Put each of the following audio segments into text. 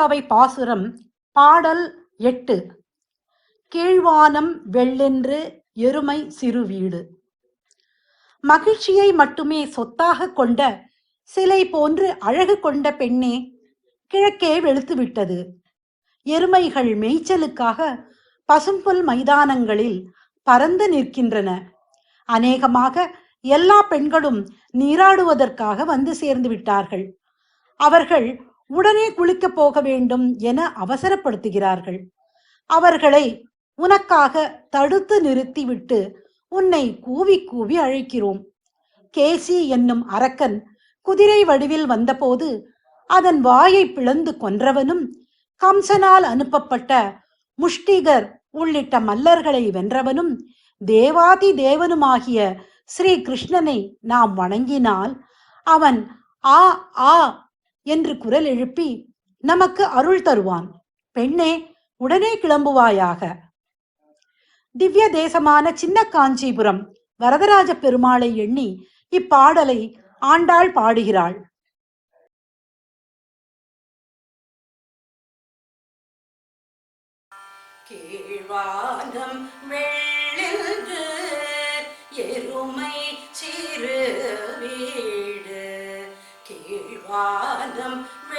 திருவம்பாவை பாசுரம் பாடல் எட்டு. கீழ்வானம் வெள்ளென்று எருமை சிறு வீடு. மகிழ்ச்சியை மட்டுமே சொத்தாக கொண்ட சிலை போன்று அழகு கொண்ட பெண்ணே கிழக்கே வெளுத்துவிட்டது எருமைகள் மேய்ச்சலுக்காக பசும்புல் மைதானங்களில் பறந்து நிற்கின்றன. அநேகமாக எல்லா பெண்களும் நீராடுவதற்காக வந்து சேர்ந்து விட்டார்கள். அவர்கள் உடனே குளிக்கப் போக வேண்டும் என அவசரப்படுத்துகிறார்கள். அவர்களை உனக்காக தடுத்து நிறுத்திவிட்டு உன்னை கூவி கூவி அழைக்கிறோம். கேசி என்னும் அரக்கன் குதிரை வடிவில் வந்தபோது அதன் வாயை பிளந்து கொன்றவனும் கம்சனால் அனுப்பப்பட்ட முஷ்டிகர் உள்ளிட்ட மல்லர்களை வென்றவனும் தேவாதி தேவனுமாகிய ஸ்ரீ கிருஷ்ணனை நாம் வணங்கினால் அவன் ஆ ஆ என்று குரல் எழுப்பி நமக்கு அருள் தருவான். பெண்ணே உடனே கிளம்புவாயாக. திவ்ய தேசமான சின்ன காஞ்சிபுரம் வரதராஜ பெருமாளை எண்ணி இப்பாடலை ஆண்டாள் பாடுகிறாள். கீழ்வானம் எருமை சிறு வீடு. கீழ்வானம் வெள்ளென்று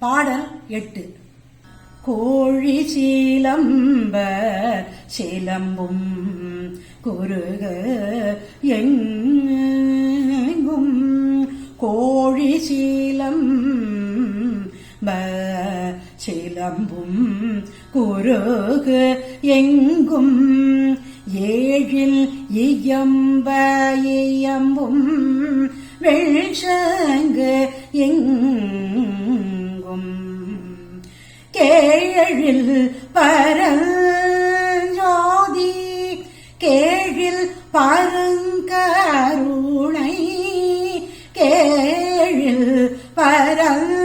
பாடல் எட்டு. கோழி சீலம்ப சிலம்பும் குருக எங்கும். கோழி சீலம்ப சிலம்பும் குருக எங்கும். ஏழில் இயம்ப இயம்பும். வெள்சங்கு எங்கும். கேழில் பரஞ்சோதி கேழில் பருங்கருணை கேழில் பரஞ்சோதி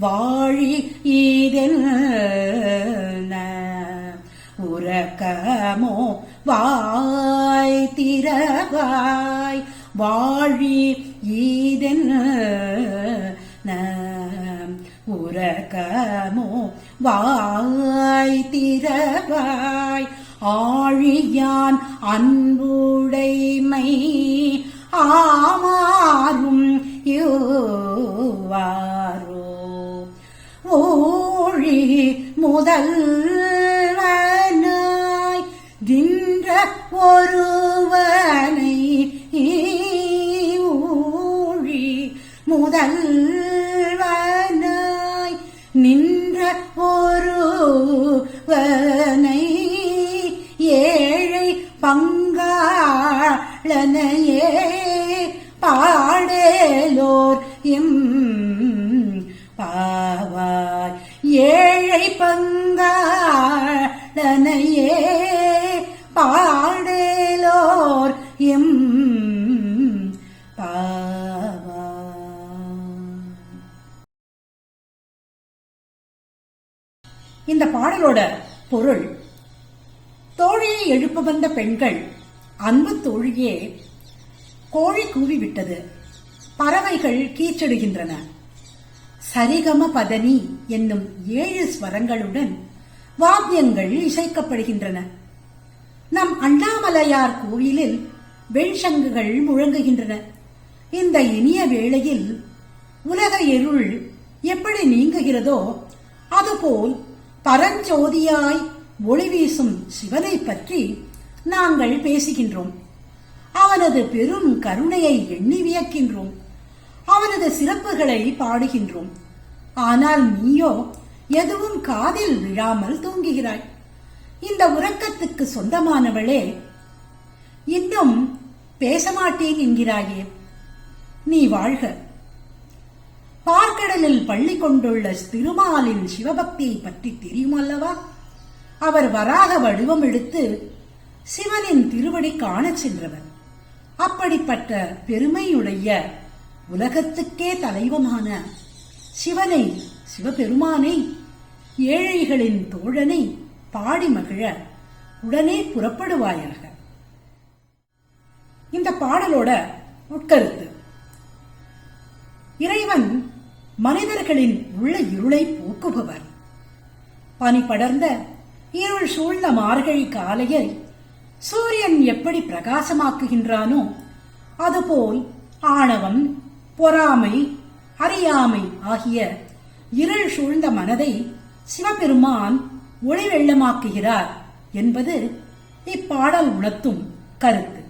வாழி இதென்ன உறக்கமோ வாய் திறவாய். வாழி ஈதென்ன? உறக்கமோ வாய் திறவாய். ஆழியான் அன்புடைமை ஆமாறும் யோ முதல்வனாய் நின்ற ஒருவனை ஊழி முதல்வனாய் நின்ற ஒருவனை ஏழை பங்காளனையே பாடேலோர் எம் பாவாய். ஏழை பங்காளனையே பாடேலோர் எம் பாவாய் இந்த பாடலோட பொருள் தோழியை எழுப்ப வந்த பெண்கள் அன்பு தோழியே கோழி கூவிவிட்டது பறவைகள் கீச்சடுகின்றன. சரிகம பதனி என்னும் ஏழு ஸ்வரங்களுடன் வாத்தியங்கள் இசைக்கப்படுகின்றன. நம் அண்ணாமலையார் கோயிலில் வெண்சங்குகள் முழங்குகின்றன. இந்த இனிய வேளையில் உலக இருள் எப்படி நீங்குகிறதோ அதுபோல் பரஞ்சோதியாய் ஒளி வீசும் சிவனை பற்றி நாங்கள் பேசுகின்றோம். அவனது பெரும் கருணையை எண்ணி வியக்கின்றோம். அவனது சிறப்புகளை பாடுகின்றோம். ஆனால் நீயோ எதுவும் காதில் விழாமல் தூங்குகிறாய். இந்த உறக்கத்துக்கு சொந்தமானவளே இன்னும் பேசமாட்டேன் என்கிறாயே. நீ வாழ்க. பார்க்கடலில் பள்ளி கொண்டுள்ள திருமாலின் சிவபக்தியை பற்றி தெரியுமல்லவா? அவர் வராக வடிவம் எடுத்து சிவனின் திருவடி காணச் சென்றவர். அப்படிப்பட்ட பெருமையுடைய உலகத்துக்கே தலைவமான சிவனை சிவபெருமானை ஏழைகளின் தோழனை பாடி மகிழ உடனே புறப்படுவாயாக. இந்த பாடலோட உட்கருத்து. இறைவன் மனிதர்களின் உள்ள இருளை போக்குபவர். பனி படர்ந்த இருள் சூழ்ந்த மார்கழி காலையை சூரியன் எப்படி பிரகாசமாக்குகின்றானோ அதுபோல் ஆணவம் பொறாமை அறியாமை ஆகிய இருள் சூழ்ந்த மனதை சிவபெருமான் ஒளி வெள்ளமாக்குகிறார் என்பது இப்பாடல் உணர்த்தும் கருத்து.